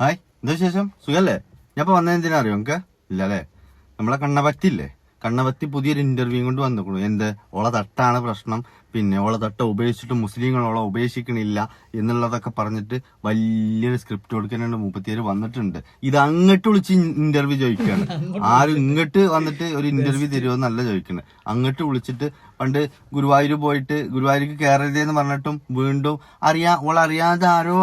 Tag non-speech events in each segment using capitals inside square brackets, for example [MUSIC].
Hi എന്താ വിശേഷം? സുഖല്ലേ? ഞാൻ ഇപ്പൊ വന്നത് എന്തിനാ അറിയോ നമുക്ക് ഇല്ല അല്ലേ നമ്മളെ കണ്ണപറ്റില്ലേ കണ്ണപത്തി പുതിയൊരു ഇന്റർവ്യൂ കൊണ്ട് വന്നിക്കണു. എന്ത്? ഓളെ തട്ടാണ് പ്രശ്നം. പിന്നെ ഓളെ തട്ട ഉപേക്ഷിച്ചിട്ട് മുസ്ലിങ്ങൾ ഓളെ ഉപേക്ഷിക്കണില്ല എന്നുള്ളതൊക്കെ പറഞ്ഞിട്ട് വലിയൊരു സ്ക്രിപ്റ്റ് കൊടുക്കാനുണ്ട് മുപ്പത്തിയേര് വന്നിട്ടുണ്ട്. ഇത് [LAUGHS] അങ്ങോട്ട് വിളിച്ച് ഇന്റർവ്യൂ ചോദിക്കുകയാണ് ആരും ഇങ്ങോട്ട് വന്നിട്ട് ഒരു ഇന്റർവ്യൂ തരുമെന്നല്ല ചോദിക്കുന്നത് അങ്ങോട്ട് വിളിച്ചിട്ട് പണ്ട് ഗുരുവായൂർ പോയിട്ട് ഗുരുവായൂർക്ക് കയറരുതെന്ന് പറഞ്ഞിട്ടും വീണ്ടും അറിയാ ഓളറിയാതെ ആരോ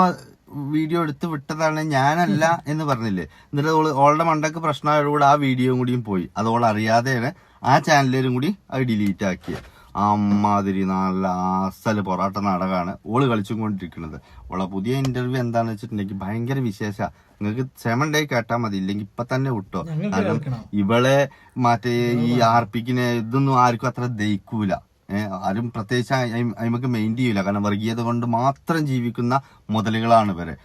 വീഡിയോ എടുത്ത് വിട്ടതാണ് ഞാനല്ല [LAUGHS] എന്ന് പറഞ്ഞില്ലേ? എന്നിട്ട് ഓൾ ഓളുടെ മണ്ടക്ക് പ്രശ്നമായതോടുകൂടി ആ വീഡിയോയും കൂടിയും പോയി. അത് ഓൾ അറിയാതെയാണ് ആ ചാനലിലും കൂടി അത് ഡിലീറ്റ് ആക്കിയത് അമ്മാതിരി നല്ല അസൽ പൊറാട്ട നാടകമാണ് ഓൾ കളിച്ചും കൊണ്ടിരിക്കുന്നത് ഓളെ പുതിയ ഇന്റർവ്യൂ എന്താണെന്ന് വെച്ചിട്ടുണ്ടെങ്കിൽ ഭയങ്കര വിശേഷ. നിങ്ങൾക്ക് സെവൻ ഡേ കേട്ടാ മതി ഇല്ലെങ്കിൽ ഇപ്പൊ തന്നെ വിട്ടോ. കാരണം ഇവളെ മറ്റേ ഈ ആർപ്പിക്കിനെ ഇതൊന്നും ആർക്കും അത്ര ദഹിക്കൂല. ആരും പ്രത്യേകിച്ച് അതിമക്ക് മെയിൻ ചെയ്യില്ല കാരണം വർഗീയത കൊണ്ട് മാത്രം ജീവിക്കുന്ന മുതലുകളാണ് ഇവരെ.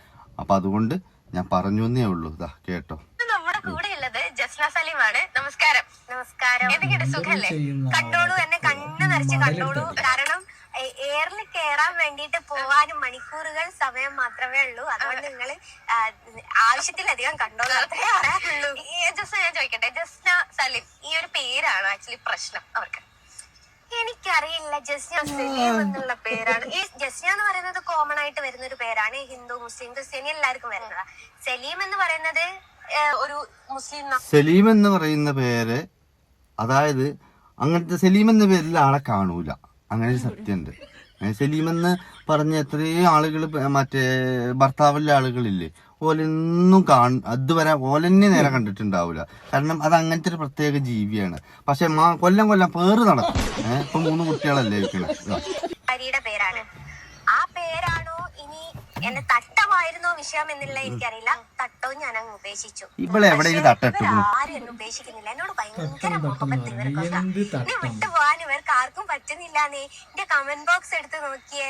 അപ്പൊ അതുകൊണ്ട് ഞാൻ പറഞ്ഞു എന്നേ ഉള്ളൂ. ഇതാ കേട്ടോ. ഇന്ന് നമ്മുടെ കൂടെ ഉള്ളത് ജസ്ന സലീമാണ്. നമസ്കാരം. നമസ്കാരം. എന്തൊക്കെയുണ്ട്? സുഖല്ലേ കണ്ടോളൂ എന്നെ കണ്ണു നിറച്ച് കണ്ടോളൂ കാരണം എയറിൽ കയറാൻ വേണ്ടിയിട്ട് പോവാനും മണിക്കൂറുകൾ സമയം മാത്രമേ ഉള്ളൂ. അതുകൊണ്ട് നിങ്ങൾ ആവശ്യത്തിലധികം കണ്ടോളൂ. ജസ്ന ഞാൻ ചോദിക്കട്ടെ. ജസ്ന സലീം ഈ ഒരു പേരാണ് ആക്ച്വലി പ്രശ്നം അവർക്ക്? എനിക്കറിയില്ല ജസ്ന സലീം എന്നുള്ള പേരാണ്. ഈ ജസ്ന എന്ന് പറയുന്നത് കോമൺ ആയിട്ട് വരുന്ന ഒരു പേരാണ് ഹിന്ദു മുസ്ലിം ക്രിസ്ത്യാനി എല്ലാവർക്കും വരുന്നത്. സലീം എന്ന് പറയുന്നത് ഒരു മുസ്ലിം സലീം എന്ന് പറയുന്ന പേര് അതായത് അങ്ങനത്തെ സലീം എന്ന പേരിൽ ആളെ കാണൂല. അങ്ങനെ സത്യണ്ട് സത്യമുണ്ട്. സലീം എന്ന് പറഞ്ഞ എത്രയോ ആളുകൾ മറ്റേ ഭർത്താവിലെ ആളുകളില്ലേ ഓലൊന്നും കാണും അതുവരെ ഓലെന്നെ നേരെ കണ്ടിട്ടുണ്ടാവില്ല കാരണം അത് അങ്ങനത്തെ ഒരു പ്രത്യേക ജീവിയാണ്. പക്ഷെ മാ- കൊല്ലം കൊല്ലം പേര് നടക്കും ഏഹ് ഇപ്പൊ മൂന്ന് കുട്ടികളല്ലേ ഇരിക്കണേ. ഇവിടെ പേരാണ്. ആ പേരാണോ ഇനി എന്നെ തട്ടമായിരുന്നോ വിഷയം എന്നുള്ള എനിക്കറിയില്ല. തട്ടവും ഞാൻ അങ്ങ് ഉപേക്ഷിച്ചു. ഇവളെ എവിടെയെങ്കിലും തട്ടിട്ടു? ആരും എന്നെ ഉപേക്ഷിക്കുന്നില്ല. എന്നോട് ഭയങ്കര മുഹബത്ത് എന്ത് ഇവർക്കൊക്കെ എന്നെ തട്ടം. വിട്ടുപോകാൻ ഇവർക്ക് ആർക്കും പറ്റുന്നില്ലാന്നേ. എന്റെ കമന്റ് ബോക്സ് എടുത്ത് നോക്കിയേ.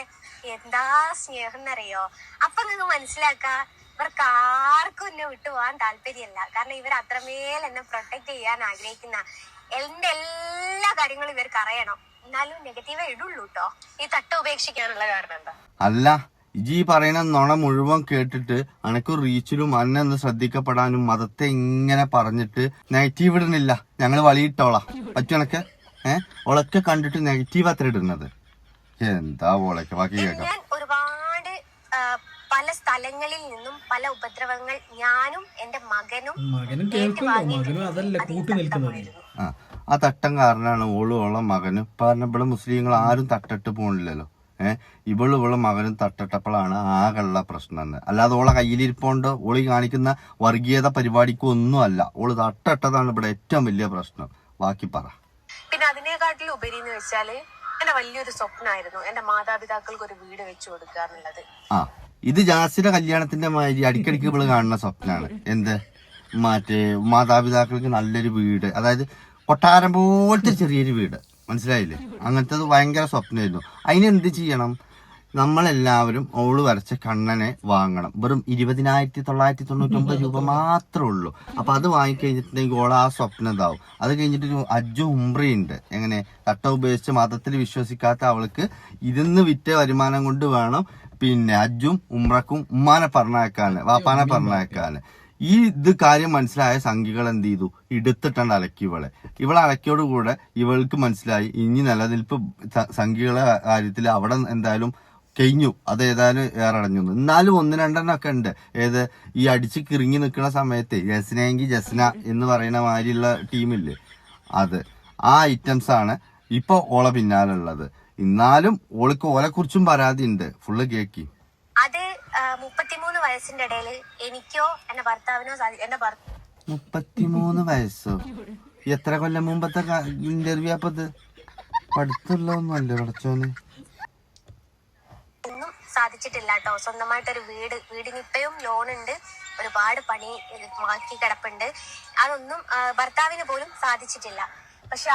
എന്താ സ്നേഹം എന്നറിയോ? അപ്പൊ നിങ്ങൾക്ക് മനസ്സിലാക്ക ഇവർക്ക് ആർക്കും എന്നെ വിട്ടുപോകാൻ താല്പര്യമല്ല. കാരണം ഇവർ അത്രമേൽ എന്നെ പ്രൊട്ടക്ട് ചെയ്യാൻ ആഗ്രഹിക്കുന്ന എന്റെ എല്ലാ കാര്യങ്ങളും ഇവർക്ക് അറിയണം. എന്നാലും നെഗറ്റീവേ ഇടുള്ളൂ കേട്ടോ ഈ തട്ട് ഉപേക്ഷിക്കാനുള്ള കാരണം എന്താ? അല്ല ഈ പറയുന്ന നുണ മുഴുവൻ കേട്ടിട്ട് അനക്ക് റീച്ചിലും അന്നെ ഒന്ന് ശ്രദ്ധിക്കപ്പെടാനും മതത്തെ ഇങ്ങനെ പറഞ്ഞിട്ട് നെഗറ്റീവ് ഇടുന്നില്ല. ഞങ്ങൾ വളിയിട്ടോളാം. പറ്റുണക്ക് ഏഹ് ഒളക്കെ കണ്ടിട്ട് നെഗറ്റീവ് അത്ര ഇടുന്നത്. എന്താ ഓളൊക്കെ? ബാക്കി കേൾക്കാം. പല സ്ഥലങ്ങളിൽ നിന്നും പല ഉപദ്രവങ്ങൾ ഞാനും എന്റെ മകനും മകനും കേൾക്കുന്നു. മകനും അതല്ല കൂട്ടു നിൽക്കുന്നത്. ആ ആ തട്ടം കാരണമാണ് ഓളും ഓളെ മകനും. കാരണം ഇവിടെ മുസ്ലിങ്ങൾ ആരും തട്ടിട്ട് പോണില്ലല്ലോ. ഏഹ് ഇവളും ഇവളും മകനും തട്ടിട്ടപ്പോഴാണ് ആകെയുള്ള പ്രശ്നം എന്ന്. അല്ലാതെ ഓളെ കയ്യിലിരിപ്പോണ്ട്. ഓളി കാണിക്കുന്ന വർഗീയത പരിപാടിക്ക് ഒന്നും അല്ല. ഓൾ തട്ടിട്ടതാണ് ഇവിടെ ഏറ്റവും വലിയ പ്രശ്നം. ബാക്കി പറ. പിന്നെ അതിനെക്കാട്ടിൽ ഉപരി എന്ന് വെച്ചാൽ എന്റെ വലിയൊരു സ്വപ്നമായിരുന്നു എന്റെ മാതാപിതാക്കൾക്ക് ഒരു വീട് വെച്ചു കൊടുക്കുക എന്നുള്ളത് ആ. ഇത് ജാസിയുടെ കല്യാണത്തിന്റെ മാതിരി അടിക്കടിക്ക് ഇവൾ കാണുന്ന സ്വപ്നമാണ് എന്ത്? മറ്റേ മാതാപിതാക്കൾക്ക് നല്ലൊരു വീട്. അതായത് കൊട്ടാരം പോലത്തെ ചെറിയൊരു വീട്. മനസ്സിലായില്ലേ? അങ്ങനത്തെ ഭയങ്കര സ്വപ്നമായിരുന്നു. അതിനെന്ത് ചെയ്യണം? നമ്മളെല്ലാവരും ഓൾ വരച്ച കണ്ണനെ വാങ്ങണം. വെറും ഇരുപതിനായിരത്തി തൊള്ളായിരത്തി തൊണ്ണൂറ്റൊമ്പത് രൂപ മാത്രമേ ഉള്ളൂ. അപ്പൊ അത് വാങ്ങിക്കഴിഞ്ഞിട്ടുണ്ടെങ്കിൽ ഓള ആ സ്വപ്നം ഇതാവും. അത് കഴിഞ്ഞിട്ട് അജ്ജു ഉംബ്രയുണ്ട് എങ്ങനെ? തട്ട ഉപയോഗിച്ച് മതത്തിൽ വിശ്വസിക്കാത്ത അവൾക്ക് ഇതിന്ന് വിറ്റ വരുമാനം കൊണ്ട് വേണം പിന്നെ അജ്ജും ഉമ്രക്കും ഉമ്മാനെ പറഞ്ഞേക്കാന് വാപ്പാനെ പറഞ്ഞേക്കാന് ഈ ഇത് കാര്യം മനസ്സിലായ സംഖ്യകൾ എന്ത് ചെയ്തു? എടുത്തിട്ടുണ്ട് അലക്കി ഇവളെ. ഇവളെ അലക്കിയോട് കൂടെ ഇവൾക്ക് മനസ്സിലായി ഇനി നിലനിൽപ്പ് സ- സംഖ്യകളെ കാര്യത്തിൽ അവിടെ എന്തായാലും കഴിഞ്ഞു അത് ഏതായാലും ഏറടഞ്ഞു. എന്നാലും ഒന്ന് രണ്ടെണ്ണം ഒക്കെ ഉണ്ട്. ഏത് ഈ അടിച്ച് കിറങ്ങി നിൽക്കുന്ന സമയത്ത് ജസ്നയെങ്കിൽ ജസ്ന എന്ന് പറയുന്ന മാതിരിയുള്ള ടീമില്ലേ അത്. ആ ഐറ്റംസ് ആണ് ഇപ്പൊ ഓള പിന്നാലുള്ളത് എന്നാലും ഓൾക്ക് ഓലെ കുറിച്ചും പരാതി ഉണ്ട് ഫുള്ള് കേക്കി. അത് മുപ്പത്തിമൂന്ന് വയസ്സിന്റെ ഇടയിൽ എനിക്കോ എന്റെ ഭർത്താവിനോ എന്റെ മുപ്പത്തിമൂന്ന് വയസ്സോ? എത്ര കൊല്ലം മുമ്പത്തെ ഇന്റർവ്യൂ അപ്പൊ ഇത്? പഠിത്തമുള്ളതൊന്നും അല്ലേ പഠിച്ചോന് ഒന്നും സാധിച്ചിട്ടില്ല കേട്ടോ സ്വന്തമായിട്ടൊരു വീട് വീടിന് ലോൺ ഉണ്ട് ഒരുപാട് പണി മാറ്റി ബാക്കി കിടപ്പുണ്ട്. അതൊന്നും ഭർത്താവിന് പോലും സാധിച്ചിട്ടില്ല. പക്ഷെ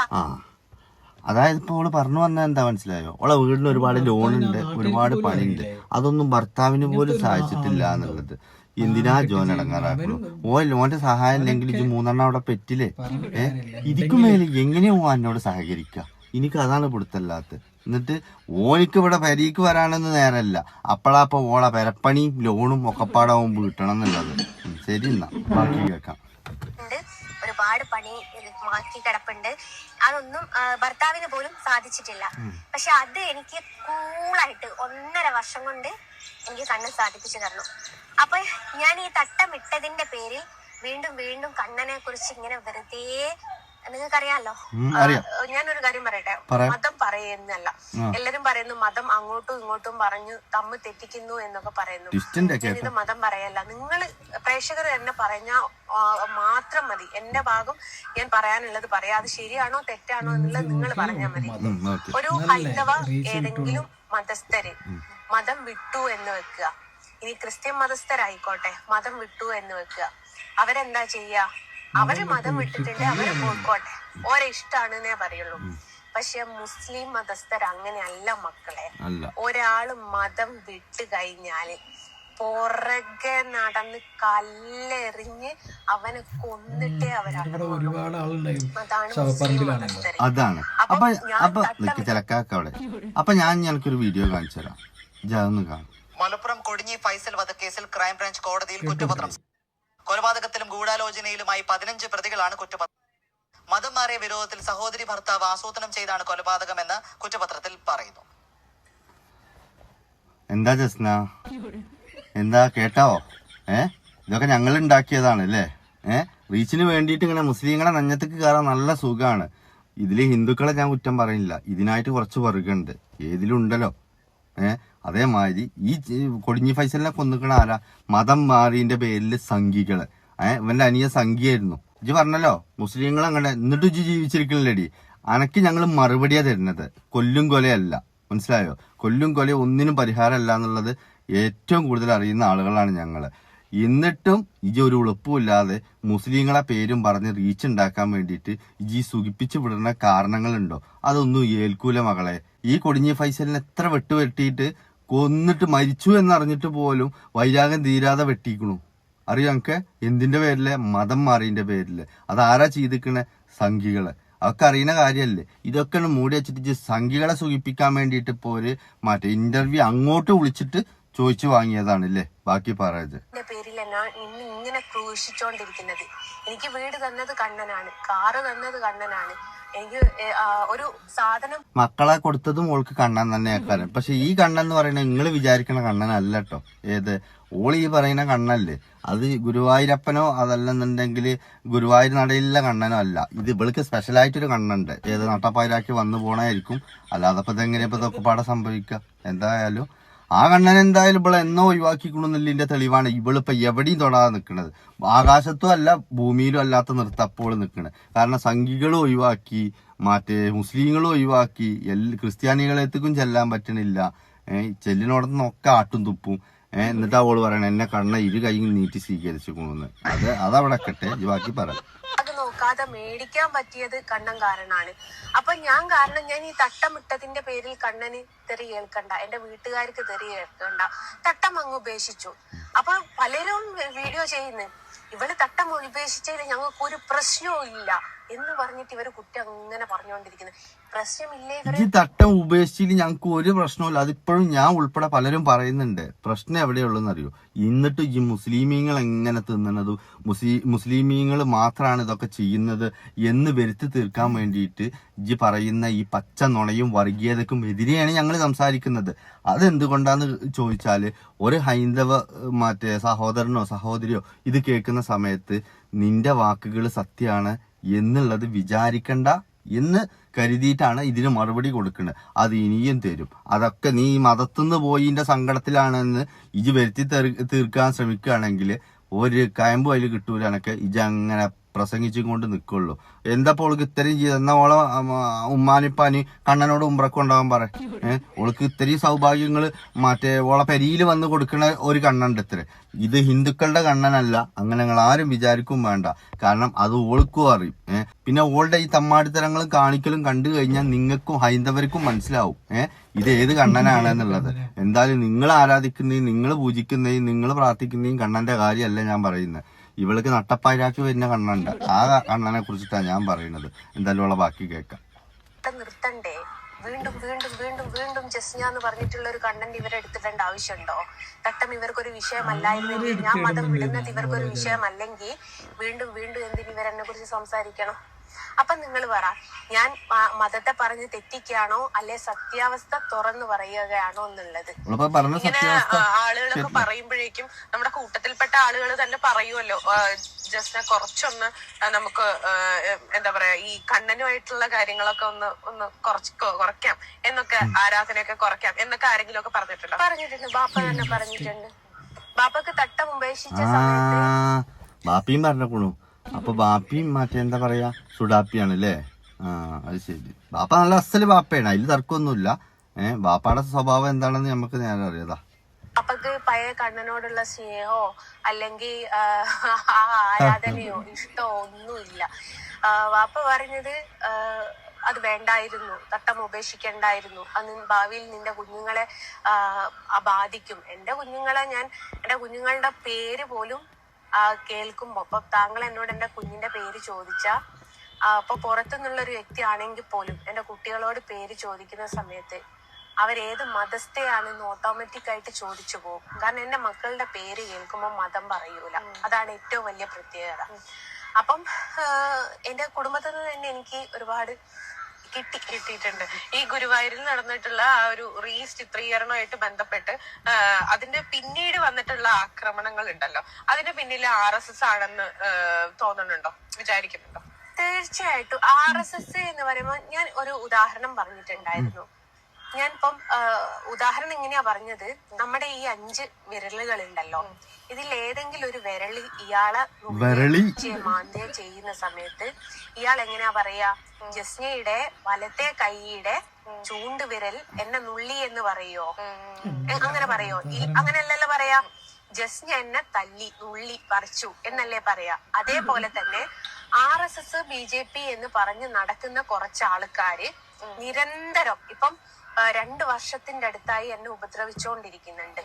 അതായത് ഇപ്പൊ ഓൾ പറഞ്ഞു വന്നത് എന്താ മനസ്സിലായോ? ഓളെ വീട്ടിൽ ഒരുപാട് ലോൺ ഉണ്ട് ഒരുപാട് പണിയുണ്ട്. അതൊന്നും ഭർത്താവിന് പോലും സഹായിച്ചിട്ടില്ല എന്നുള്ളത്. എന്തിനാ ജോൻ ഇടങ്ങാറാക്കുള്ളൂ ഓ ലോന്റെ സഹായം ഇല്ലെങ്കിൽ ഇത് മൂന്നെണ്ണം അവിടെ പെറ്റില്ലേ ഏഹ് ഇതിക്കും മേലെ എങ്ങനെയാ ഓ എന്നോട് സഹകരിക്കുക എനിക്ക് അതാണ് പിടുത്തല്ലാത്ത എന്നിട്ട് ഓനിക്ക് ഇവിടെ പെരീക്ക് വരാനൊന്നും നേരല്ല. അപ്പോൾ ഓളെ പെരപ്പണിയും ലോണും ഒക്കെപ്പാടാവും വീട്ടണം എന്നുള്ളത്. ശരി എന്നാ. ബാക്കി കേൾക്കാം. ഒരുപാട് പണി മാറ്റി കിടപ്പുണ്ട്. അതൊന്നും ഭർത്താവിന് പോലും സാധിച്ചിട്ടില്ല. പക്ഷെ അത് എനിക്ക് കൂളായിട്ട് ഒന്നര വർഷം കൊണ്ട് എനിക്ക് കണ്ണ് സാധിപ്പിച്ചു തരണം അപ്പൊ ഞാൻ ഈ തട്ടം ഇട്ടതിന്റെ പേരിൽ വീണ്ടും വീണ്ടും കണ്ണനെ കുറിച്ച് ഇങ്ങനെ വെറുതെ നിങ്ങൾക്കറിയാലോ? ഞാനൊരു കാര്യം പറയട്ടെ? പറയാം. മതം പറയുന്നല്ല എല്ലാരും പറയുന്നു മതം അങ്ങോട്ടും ഇങ്ങോട്ടും പറഞ്ഞു തമ്മ് തെറ്റിക്കുന്നു എന്നൊക്കെ പറയുന്നു. ഇത് മതം പറയല്ല. നിങ്ങൾ പ്രേക്ഷകർ എന്നെ പറഞ്ഞ മാത്രം മതി. എന്റെ ഭാഗം ഞാൻ പറയാനുള്ളത് പറയാം. അത് ശരിയാണോ തെറ്റാണോ എന്നുള്ളത് നിങ്ങൾ പറഞ്ഞാൽ മതി. ഒരു ഹൈന്ദവ ഏതെങ്കിലും മതസ്ഥര് മതം വിട്ടു എന്ന് വെക്കുക. ഇനി ക്രിസ്ത്യൻ മതസ്ഥരായിക്കോട്ടെ. മതം വിട്ടു എന്ന് വെക്കുക. അവരെന്താ ചെയ്യാ? അവർ മതം വിട്ടിട്ടുണ്ട് അവർ പോയിക്കോട്ടെ. ഓരെ ഇഷ്ടാണെന്നേ പറയുള്ളൂ. പക്ഷെ മുസ്ലിം മതസ്ഥർ അങ്ങനെയല്ല മക്കളെ. ഒരാൾ മതം വിട്ട് കഴിഞ്ഞാൽ പുറകെ നടന്ന് കല്ലെറിഞ്ഞ് അവനെ കൊന്നിട്ടേ അവരാണ് അതാണ് അപ്പൊ ഞാൻ നിക്ക് ചിലക്കാക്ക അവിടെ. അപ്പൊ ഞാൻ ഞങ്ങൾക്കൊരു വീഡിയോ കാണിച്ചു തരാം ഇതൊന്ന് കാണും. മലപ്പുറം കൊടിഞ്ഞി ഫൈസൽ വധക്കേസിൽ ക്രൈംബ്രാഞ്ച് കോടതിയിൽ കുറ്റപത്രം. കൊലപാതകത്തിലും ഗൂഢാലോചനയിലുമായി പതിനഞ്ച് പ്രതികളാണ് കുറ്റപത്രം മതം മാറിയ വിരോധത്തിൽ സഹോദരി ഭർത്താവ് ആസൂത്രണം ചെയ്താണ് കൊലപാതകമെന്ന് കുറ്റപത്രത്തിൽ പറയുന്നു. എന്താ ജസ്ന? എന്താ കേട്ടോ? ഏ? ഇതൊക്കെ ഞങ്ങൾ ഉണ്ടാക്കിയതാണ് അല്ലേ? ഏ? റീച്ചിന് വേണ്ടിയിട്ട് ഇങ്ങനെ മുസ്ലിങ്ങളെ നഞ്ഞത്തേക്ക് കയറാൻ നല്ല സുഖമാണ് ഇതിൽ ഹിന്ദുക്കളെ ഞാൻ കുറ്റം പറയില്ല. ഇതിനായിട്ട് കുറച്ച് വർഗമുണ്ട് ഏതിലുണ്ടല്ലോ? ഏ? അതേമാതിരി ഈ കൊടിഞ്ഞി ഫൈസലിനെ കൊന്നിക്കണ ആരാ? മതം മാറിന്റെ പേരിൽ സംഘികൾ. ഏഹ് ഇവന്റെ അനിയ സംഘിയായിരുന്നു. ഇജ്ജ് പറഞ്ഞല്ലോ മുസ്ലിങ്ങൾ അങ്ങനെ എന്നിട്ട് ഇജ്ജ് ജീവിച്ചിരിക്കണില്ലേടി. അനക്ക് ഞങ്ങൾ മറുപടിയാ തരുന്നത്. കൊല്ലും കൊലയല്ല. മനസ്സിലായോ? കൊല്ലും കൊല ഒന്നിനും പരിഹാരമല്ല എന്നുള്ളത് ഏറ്റവും കൂടുതൽ അറിയുന്ന ആളുകളാണ് ഞങ്ങൾ. എന്നിട്ടും ഇജി ഒരു ഉളുപ്പുമില്ലാതെ മുസ്ലിങ്ങളെ പേരും പറഞ്ഞ് റീച്ച് ഉണ്ടാക്കാൻ വേണ്ടിയിട്ട് ഇജി സുഖിപ്പിച്ച് വിടുന്ന കാരണങ്ങളുണ്ടോ? അതൊന്നും ഏൽക്കൂല മകളെ. ഈ കൊടിഞ്ഞി ഫൈസലിന് എത്ര വെട്ട് വെട്ടിയിട്ട് കൊന്നിട്ട് മരിച്ചു എന്നറിഞ്ഞിട്ട് പോലും വൈരാഗം തീരാതെ വെട്ടിക്കണു. അറിയാം ഞങ്ങക്ക് എന്തിന്റെ പേരിൽ? മതം മാറിയതിന്റെ പേരിൽ. അതാരാ ചെയ്തിക്കണേ? സംഖികൾ അതൊക്കെ അറിയുന്ന കാര്യമല്ലേ? ഇതൊക്കെ മൂടി വെച്ചിട്ട് സംഖികളെ സുഖിപ്പിക്കാൻ വേണ്ടിയിട്ട് ഇപ്പോ ഒരു മറ്റേ ഇന്റർവ്യൂ അങ്ങോട്ട് വിളിച്ചിട്ട് ചോദിച്ചു വാങ്ങിയതാണ് അല്ലേ ബാക്കി പറയത് എന്റെ പേരിൽ എന്നാ ഇന്ന് ഇങ്ങനെ ക്രൂശിച്ചോണ്ടിരിക്കുന്നത്. എനിക്ക് വീട് തന്നത് കണ്ണനാണ് കാറ് തന്നത് കണ്ണനാണ്. എനിക്ക് ഒരു സാധനം മക്കളെ കൊടുത്തത് മോൾക്ക് കണ്ണൻ തന്നെ ആക്കാരം പക്ഷെ ഈ കണ്ണൻ എന്ന് പറയുന്നത് നിങ്ങൾ വിചാരിക്കണ കണ്ണനല്ല കേട്ടോ. ഏത്? ഓൾ ഈ പറയുന്ന കണ്ണല്ലേ അത് ഗുരുവായൂരപ്പനോ അതല്ലെന്നുണ്ടെങ്കിൽ ഗുരുവായൂർ നടയിലുള്ള കണ്ണനോ അല്ല. ഇത് ഇവൾക്ക് സ്പെഷ്യലായിട്ടൊരു കണ്ണുണ്ട് ഏത് നട്ടപ്പായിരാക്കി വന്നു പോണായിരിക്കും അല്ലാതെ ഇപ്പൊ ഇതെങ്ങനെ ഇപ്പൊ ഇതൊക്കെ പാടെ സംഭവിക്കുക? എന്തായാലും ആ കണ്ണൻ എന്തായാലും ഇവളെ എന്നോ ഒഴിവാക്കിക്കണമെന്നുള്ളതിന്റെ തെളിവാണ് ഇവളിപ്പോ എവിടെയും തൊടാതെ നിൽക്കുന്നത് ആകാശത്തും അല്ല ഭൂമിയിലും അല്ലാത്ത നിർത്ത അപ്പോൾ നിൽക്കുന്നത് കാരണം സംഘികളും ഒഴിവാക്കി മറ്റേ മുസ്ലിങ്ങളും ഒഴിവാക്കി എല്ലാ ക്രിസ്ത്യാനികളെത്തേക്കും ചെല്ലാൻ പറ്റണില്ല. ഏഹ് ചെല്ലിനോടത്തൊക്കെ ആട്ടും തുപ്പും. ഏഹ് എന്നിട്ട് അവൾ പറയണ എന്നെ കണ്ണ ഇരു കൈ നീട്ടി സ്വീകരിച്ചു കൊണ്ടുവന്ന് അത് അതവിടെ കട്ടെ ബാക്കി പറ. അത് നോക്കാതെ മേടിക്കാൻ പറ്റിയത് കണ്ണൻ കാരണാണ് അപ്പൊ ഞാൻ കാരണം ഞാൻ ഈ തട്ടമിട്ടതിന്റെ പേരിൽ കണ്ണന് തെറി കേൾക്കണ്ട എന്റെ വീട്ടുകാർക്ക് തെറി കേൾക്കണ്ട. തട്ടം അങ്ങ് ഉപേക്ഷിച്ചു. അപ്പൊ പലരും വീഡിയോ ചെയ്യുന്നു. ഇവൾ തട്ടം ഉപേക്ഷിച്ചതിൽ ഞങ്ങൾക്ക് ഒരു പ്രശ്നവും ഇല്ല. എന്ന് പറഞ്ഞിട്ട് ഇവർ കുട്ടി അങ്ങനെ പറഞ്ഞുകൊണ്ടിരിക്കുന്നത് പ്രശ്നമില്ലേ ഈ തട്ടം ഉപേക്ഷിച്ചിട്ട് ഞങ്ങൾക്ക് ഒരു പ്രശ്നമില്ല അതിപ്പോഴും ഞാൻ ഉൾപ്പെടെ പലരും പറയുന്നുണ്ട്. പ്രശ്നം എവിടെയുള്ളതെന്ന് അറിയോ എന്നിട്ട് ഈ മുസ്ലിമീങ്ങൾ എങ്ങനെ തിന്നണത്? മുസ്ലി മുസ്ലിമീങ്ങൾ മാത്രമാണ് ഇതൊക്കെ ചെയ്യുന്നത് എന്ന് വരുത്തി തീർക്കാൻ വേണ്ടിയിട്ട് ഈ പറയുന്ന ഈ പച്ച നുണയും വർഗീയതക്കും എതിരെയാണ് ഞങ്ങൾ സംസാരിക്കുന്നത്. അതെന്തുകൊണ്ടാന്ന് ചോദിച്ചാൽ ഒരു ഹൈന്ദവ മറ്റേ സഹോദരനോ സഹോദരിയോ ഇത് കേൾക്കുന്ന സമയത്ത് നിന്റെ വാക്കുകൾ സത്യമാണ് എന്നുള്ളത് വിചാരിക്കണ്ട എന്ന് കരുതിയിട്ടാണ് ഇതിന് മറുപടി കൊടുക്കുന്നത്. അത് ഇനിയും തരും. അതൊക്കെ നീ മതത്തുനിന്ന് പോയിന്റെ സങ്കടത്തിലാണെന്ന് ഇത് വരുത്തി തീർക്കാൻ ശ്രമിക്കുകയാണെങ്കിൽ ഒരു കയമ്പ് അതിൽ കിട്ടൂല എനക്ക് ഇജ് അങ്ങനെ പ്രസംഗിച്ചും കൊണ്ട് നിൽക്കുള്ളൂ എന്താ ഓൾക്ക് ഇത്രയും ചെയ്ത്? എന്നാ ഓളെ ഉമ്മാനിപ്പാനി കണ്ണനോട് ഉമ്പ്രക്ക് ഉണ്ടാവാൻ പറ ഏഹ് ഓൾക്ക് ഇത്രയും സൗഭാഗ്യങ്ങൾ മറ്റേ ഓളെ പെരിയിൽ വന്ന് കൊടുക്കുന്ന ഒരു കണ്ണുണ്ട് ഇത്ര. ഇത് ഹിന്ദുക്കളുടെ കണ്ണനല്ല. അങ്ങനെ നിങ്ങൾ ആരും വിചാരിക്കും വേണ്ട. കാരണം അത് ഓൾക്കും അറിയും. പിന്നെ ഓളുടെ ഈ തമ്മാടിത്തരങ്ങളും കാണിക്കലും കണ്ടു കഴിഞ്ഞാൽ നിങ്ങൾക്കും ഹൈന്ദവർക്കും മനസ്സിലാവും. ഏഹ് ഇത് ഏത് കണ്ണനാണ് എന്നുള്ളത്. എന്തായാലും നിങ്ങൾ ആരാധിക്കുന്നതും നിങ്ങൾ പൂജിക്കുന്നതും നിങ്ങൾ പ്രാർത്ഥിക്കുന്നതും കണ്ണന്റെ കാര്യമല്ല ഞാൻ പറയുന്നത്. ഇവൾക്ക് നട്ടപ്പാരാക്കി വരുന്ന കണ്ണുണ്ട് ആ കണ്ണനെ കുറിച്ചിട്ടാണ് ഞാൻ പറയുന്നത്. എന്തായാലും ഉള്ള ബാക്കി കേൾക്കാം. നിർത്തണ്ടേ? വീണ്ടും വീണ്ടും വീണ്ടും വീണ്ടും ജസ്ന എന്ന് പറഞ്ഞിട്ടുള്ള ഒരു കണ്ടന്റ് ഇവരെടുത്തിടേണ്ട ആവശ്യമുണ്ടോ? തട്ടം ഇവർക്കൊരു വിഷയമല്ലായിരുന്നെങ്കിൽ ഞാൻ മതം വിടുന്നത് ഇവർക്കൊരു വിഷയമല്ലെങ്കിൽ വീണ്ടും വീണ്ടും എന്തിന് ഇവരെന്നെ കുറിച്ച് സംസാരിക്കണം? അപ്പൊ നിങ്ങൾ പറ ഞാൻ മതത്തെ പറഞ്ഞ് തെറ്റിക്കുകയാണോ അല്ലെ സത്യാവസ്ഥ തുറന്നു പറയുകയാണോ എന്നുള്ളത്? പറഞ്ഞ ഇങ്ങനെ ആളുകളൊക്കെ പറയുമ്പോഴേക്കും നമ്മുടെ കൂട്ടത്തിൽപ്പെട്ട ആളുകൾ തന്നെ പറയുമല്ലോ ജസ്റ്റ് കുറച്ചൊന്ന് നമുക്ക് എന്താ പറയാ ഈ കണ്ണനുമായിട്ടുള്ള കാര്യങ്ങളൊക്കെ ഒന്ന് ഒന്ന് കുറച്ച് കുറയ്ക്കാം എന്നൊക്കെ ആരാധനയൊക്കെ കുറയ്ക്കാം എന്നൊക്കെ ആരെങ്കിലും ഒക്കെ പറഞ്ഞിട്ടുണ്ടോ? പറഞ്ഞിട്ടുണ്ട് ബാപ്പ തന്നെ പറഞ്ഞിട്ടുണ്ട്. ബാപ്പക്ക് തട്ടം ഉപേക്ഷിച്ച സമയത്ത് ബാപ്പിയും പറഞ്ഞപ്പോണു അപ്പൊ ബാപ്പിയും മറ്റേ എന്താ പറയാ സുഡാപ്പിയാണ് അല്ലേ ആ അത് ശരി. ബാപ്പ നല്ല അസൽ ബാപ്പയാണ് അതിൽ തർക്കമൊന്നുമില്ല. ഏഹ് ബാപ്പയുടെ സ്വഭാവം എന്താണെന്ന് നമുക്ക് നേരെ അറിയാതാ അപ്പക്ക് കണ്ണനോടുള്ള അല്ലെങ്കിൽ ഒന്നുമില്ല. വാപ്പ അത് വേണ്ടായിരുന്നു തട്ടം ഉപേക്ഷിക്കണ്ടായിരുന്നു. അത് ഭാവിയിൽ നിന്റെ കുഞ്ഞുങ്ങളെ ബാധിക്കും. എന്റെ കുഞ്ഞുങ്ങളെ ഞാൻ എന്റെ കുഞ്ഞുങ്ങളുടെ പേര് പോലും കേൾക്കുമ്പോ. അപ്പൊ താങ്കൾ എന്നോട് എന്റെ കുഞ്ഞിന്റെ പേര് ചോദിച്ച അപ്പൊ പുറത്തുനിന്നുള്ള ഒരു വ്യക്തി ആണെങ്കിൽ പോലും എന്റെ കുട്ടികളോട് പേര് ചോദിക്കുന്ന സമയത്ത് അവരേത് മതസ്ഥയാണെന്ന് ഓട്ടോമാറ്റിക് ആയിട്ട് ചോദിച്ചു പോകും. കാരണം എന്റെ മക്കളുടെ പേര് കേൾക്കുമ്പോൾ മതം പറയൂല. അതാണ് ഏറ്റവും വലിയ പ്രത്യേകത. അപ്പം എന്റെ കുടുംബത്തിൽ നിന്ന് തന്നെ എനിക്ക് ഒരുപാട് കിട്ടി കിട്ടിയിട്ടുണ്ട്. ഈ ഗുരുവായൂരിൽ നടന്നിട്ടുള്ള ആ ഒരു റീൽസ് ചിത്രീകരണമായിട്ട് ബന്ധപ്പെട്ട് അതിന്റെ പിന്നീട് വന്നിട്ടുള്ള ആക്രമണങ്ങൾ ഉണ്ടല്ലോ അതിന്റെ പിന്നിൽ ആർ എസ് എസ് ആണെന്ന് തോന്നുന്നുണ്ടോ? വിചാരിക്കുന്നുണ്ടോ? തീർച്ചയായിട്ടും. ആർ എസ് എസ് എന്ന് പറയുമ്പോൾ ഞാൻ ഒരു ഉദാഹരണം പറഞ്ഞിട്ടുണ്ടായിരുന്നു. ഞാൻ ഇപ്പം ഉദാഹരണം ഇങ്ങനെയാ പറഞ്ഞത്. നമ്മുടെ ഈ അഞ്ച് വിരലുകൾ ഉണ്ടല്ലോ ഇതിൽ ഏതെങ്കിലും ഒരു വിരളി ഇയാളെ വിരളി? ചെയ്യുന്ന സമയത്ത് ഇയാൾ എങ്ങനെയാ പറയാ? ജസ്നയുടെ വലത്തെ കൈയുടെ ചൂണ്ട് വിരൽ എന്നെ നുള്ളി എന്ന് പറയോ? അങ്ങനെ പറയോ? അങ്ങനെയല്ലല്ലോ പറയാ? ജസ്ന എന്നെ തല്ലി നുള്ളി പറിച്ചു എന്നല്ലേ പറയാ? അതേപോലെ തന്നെ R S S B J P എന്ന് പറഞ്ഞ് നടക്കുന്ന കുറച്ച് ആൾക്കാര് നിരന്തരം ഇപ്പം രണ്ട് വർഷത്തിന്റെ അടുത്തായി എന്നെ ഉപദ്രവിച്ചുകൊണ്ടിരിക്കുന്നുണ്ട്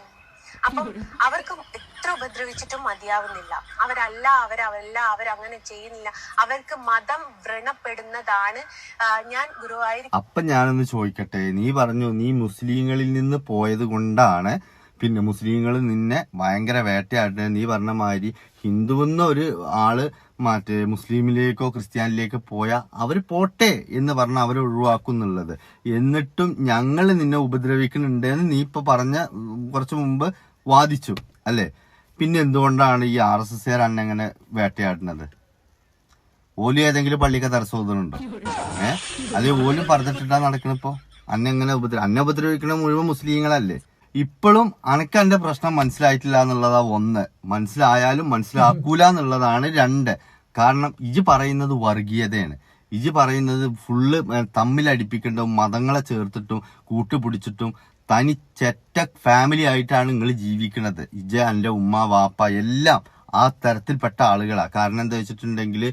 അപ്പം അവർക്ക് എത്ര ഉപദ്രവിച്ചിട്ടും മതിയാവുന്നില്ല. അവരല്ല അവരല്ല അവരങ്ങനെ ചെയ്യുന്നില്ല. അവർക്ക് മതം വ്രണപ്പെടുന്നതാണ് ഞാൻ ഗുരുവായൂർ അപ്പൊ ഞാനൊന്ന് ചോദിക്കട്ടെ. നീ പറഞ്ഞു നീ മുസ്ലിങ്ങളിൽ നിന്ന് പോയത് കൊണ്ടാണ് പിന്നെ മുസ്ലിങ്ങൾ നിന്നെ ഭയങ്കര വേട്ടയാട്ടെ നീ പറഞ്ഞ മാതിരി ഹിന്ദുവെന്ന ഒരു ആൾ മറ്റേ മുസ്ലിമിലേക്കോ ക്രിസ്ത്യാനിലേക്കോ പോയാൽ അവർ പോട്ടെ എന്ന് പറഞ്ഞ അവരെ ഒഴിവാക്കുന്നുള്ളത്. എന്നിട്ടും ഞങ്ങൾ നിന്നെ ഉപദ്രവിക്കുന്നുണ്ട് എന്ന് നീ ഇപ്പൊ പറഞ്ഞ കുറച്ച് മുമ്പ് വാദിച്ചു അല്ലേ? പിന്നെ എന്തുകൊണ്ടാണ് ഈ ആർ എസ് എസ് അന്നെങ്ങനെ വേട്ടയാടുന്നത്? ഓലി ഏതെങ്കിലും പള്ളിക്ക് തരസോദനുണ്ടോ ഏഹ് അതേ ഓലും പറഞ്ഞിട്ടിട്ടാ നടക്കണിപ്പോ അന്നെങ്ങനെ ഉപദ്ര അന്നെ ഉപദ്രവിക്കണ മുഴുവൻ മുസ്ലിങ്ങളല്ലേ? ഇപ്പോഴും അനക്ക് എന്റെ പ്രശ്നം മനസ്സിലായിട്ടില്ല എന്നുള്ളതാ ഒന്ന്. മനസ്സിലായാലും മനസ്സിലാക്കൂല എന്നുള്ളതാണ് രണ്ട്. കാരണം ഇജ് പറയുന്നത് വർഗീയതയാണ്. ഇജ് പറയുന്നത് ഫുള്ള് തമ്മിലടിപ്പിക്കേണ്ടതും മതങ്ങളെ ചേർത്തിട്ടും കൂട്ടുപിടിച്ചിട്ടും തനി ചെറ്റ ഫാമിലി ആയിട്ടാണ് നിങ്ങൾ ജീവിക്കുന്നത് ഇജ എന്റെ ഉമ്മ വാപ്പ എല്ലാം ആ തരത്തിൽപ്പെട്ട ആളുകളാണ് കാരണം എന്താ വെച്ചിട്ടുണ്ടെങ്കിൽ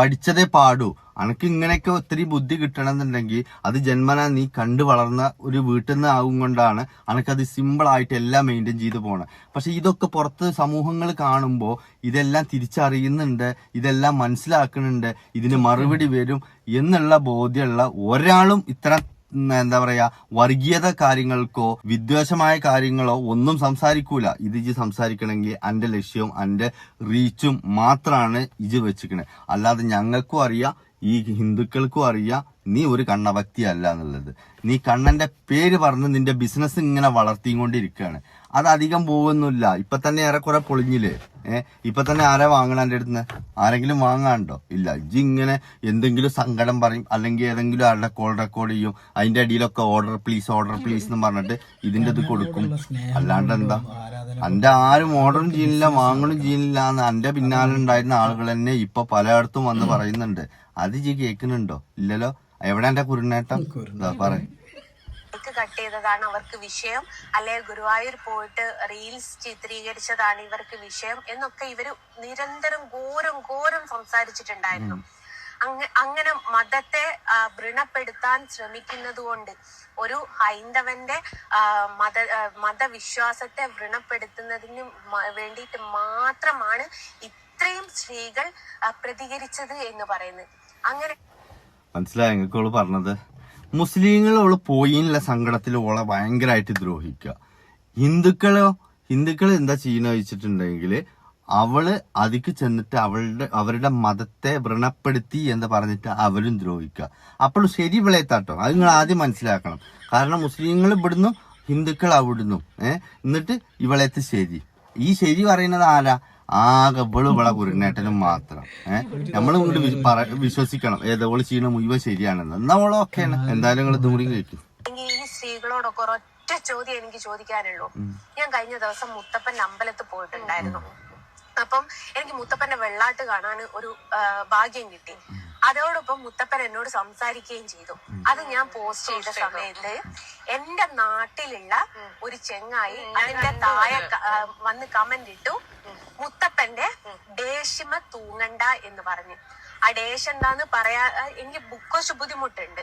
പഠിച്ചതേ പാടൂ. അനക്ക് ഇങ്ങനെയൊക്കെ ഒത്തിരി ബുദ്ധി കിട്ടണമെന്നുണ്ടെങ്കിൽ അത് ജന്മന നീ കണ്ടു വളർന്ന ഒരു വീട്ടിൽ നിന്ന് ആകും കൊണ്ടാണ് അനക്കത് സിമ്പിൾ ആയിട്ട് എല്ലാം മെയിന്റെയിൻ ചെയ്ത് പോണത് പക്ഷെ ഇതൊക്കെ പുറത്ത് സമൂഹങ്ങൾ കാണുമ്പോൾ ഇതെല്ലാം തിരിച്ചറിയുന്നുണ്ട് ഇതെല്ലാം മനസ്സിലാക്കുന്നുണ്ട് ഇതിന് മറുപടി വരും എന്നുള്ള ബോധ്യമുള്ള ഒരാളും ഇത്തരം ഉം, എന്താ പറയാ വർഗീയത കാര്യങ്ങൾക്കോ വിദ്വേഷമായ കാര്യങ്ങളോ ഒന്നും സംസാരിക്കൂല. ഇത് ഇജ് സംസാരിക്കണമെങ്കിൽ എന്റെ ലക്ഷ്യവും എന്റെ റീച്ചും മാത്രമാണ് ഇജ് വെച്ചിക്കണേ. അല്ലാതെ ഞങ്ങൾക്കും അറിയാം ഈ ഹിന്ദുക്കൾക്കും അറിയാം നീ ഒരു കണ്ണ അല്ല എന്നുള്ളത്. നീ കണ്ണന്റെ പേര് പറഞ്ഞ് നിന്റെ ബിസിനസ് ഇങ്ങനെ വളർത്തിക്കൊണ്ടിരിക്കുകയാണ് അത് അധികം പോകുന്നില്ല ഇപ്പൊ തന്നെ ഏറെക്കുറെ പൊളിഞ്ഞില്ലേ? ഏഹ് ഇപ്പൊ തന്നെ ആരാ വാങ്ങണ എന്റെ അടുത്ത് ആരെങ്കിലും വാങ്ങാണ്ടോ ഇല്ല. ഇജ്ജ് ഇങ്ങനെ എന്തെങ്കിലും സങ്കടം പറയും അല്ലെങ്കിൽ ഏതെങ്കിലും ആരുടെ കോൾ റെക്കോർഡ് ചെയ്യും അതിന്റെ അടിയിലൊക്കെ ഓർഡർ പ്ലീസ് ഓർഡർ പ്ലീസ് എന്ന് പറഞ്ഞിട്ട് ഇതിന്റെ ഇത് കൊടുക്കും. അല്ലാണ്ട് എന്താ? എന്റെ ആരും ഓർഡറും ചെയ്യുന്നില്ല വാങ്ങണം ചെയ്യുന്നില്ല എന്ന് അന്റെ പിന്നാലെ ഉണ്ടായിരുന്ന ആളുകൾ തന്നെ ഇപ്പൊ പലയിടത്തും വന്ന് പറയുന്നുണ്ട്. അത് ജി കേൾക്കുന്നുണ്ടോ? ഇല്ലല്ലോ? എവിടെ എന്റെ കുരുനേട്ടം പറയും. കട്ട് ചെയ്തതാണ് അവർക്ക് വിഷയം. അല്ലെ ഗുരുവായൂർ പോയിട്ട് റീൽസ് ചിത്രീകരിച്ചതാണ് ഇവർക്ക് വിഷയം എന്നൊക്കെ ഇവർ നിരന്തരം ഘോരം ഘോരം സംസാരിച്ചിട്ടുണ്ടായിരുന്നു. അങ്ങ അങ്ങനെ മതത്തെ വ്രണപ്പെടുത്താൻ ശ്രമിക്കുന്നത് കൊണ്ട് ഒരു ഹൈന്ദവന്റെ മത മതവിശ്വാസത്തെ വ്രണപ്പെടുത്തുന്നതിന് വേണ്ടിയിട്ട് മാത്രമാണ് ഇത്രയും സ്ത്രീകൾ പ്രതികരിച്ചത് എന്ന് പറയുന്നത്. അങ്ങനെ മനസ്സിലായി. പറഞ്ഞത്? മുസ്ലിങ്ങൾ പോയി പോയിന്നുള്ള സങ്കടത്തിൽ ഓളെ ഭയങ്കരമായിട്ട് ദ്രോഹിക്കുക. ഹിന്ദുക്കളോ ഹിന്ദുക്കൾ എന്താ ചെയ്യുന്ന വെച്ചിട്ടുണ്ടെങ്കിൽ അവൾ അതിക്ക് ചെന്നിട്ട് അവളുടെ അവരുടെ മതത്തെ വ്രണപ്പെടുത്തി എന്ന് പറഞ്ഞിട്ട് അവരും ദ്രോഹിക്കുക. അപ്പോൾ ശരി വിളയത്താട്ടോ. അത് നിങ്ങൾ ആദ്യം മനസ്സിലാക്കണം. കാരണം മുസ്ലിങ്ങൾ ഇവിടുന്നു ഹിന്ദുക്കൾ അവിടുന്നു. ഏഹ് എന്നിട്ട് ഇവളെത്ത് ശരി. ഈ ശരി പറയുന്നത് ആരാ? ആകെ ഇവൾ ഇവളെ കുരുനേട്ടനും മാത്രം. ഏഹ് നമ്മൾ പറ- വിശ്വസിക്കണം. ഏതോൾ ചെയ്യണ മുഴുവൻ ശരിയാണെന്ന്. എന്നാ ഓളെ ഓക്കെയാണ് എന്തായാലും നിങ്ങൾ ഇതും കൂടി കഴിക്കും ഈ സ്ത്രീകളോടൊക്കെ ഒറ്റ ചോദ്യം എനിക്ക് ചോദിക്കാനുള്ളൂ. ഞാൻ കഴിഞ്ഞ ദിവസം മുത്തപ്പൻ അമ്പലത്തിൽ പോയിട്ടുണ്ടായിരുന്നു. അപ്പം എനിക്ക് മുത്തപ്പന്റെ വെള്ളാട്ട് കാണാൻ ഒരു ഭാഗ്യം കിട്ടി. അതോടൊപ്പം മുത്തപ്പൻ എന്നോട് സംസാരിക്കുകയും ചെയ്തു. അത് ഞാൻ പോസ്റ്റ് ചെയ്ത സമയത്ത് എന്റെ നാട്ടിലുള്ള ഒരു ചെങ്ങായി അതിന്റെ തായ വന്ന് കമന്റ് ഇട്ടു. മുത്തപ്പന്റെ ദേഷ്യമ തൂങ്ങണ്ട എന്ന് പറഞ്ഞു. ആ ഡേഷ് എന്താന്ന് പറയാ എനിക്ക് ബുക്കോസ് ബുദ്ധിമുട്ടുണ്ട്.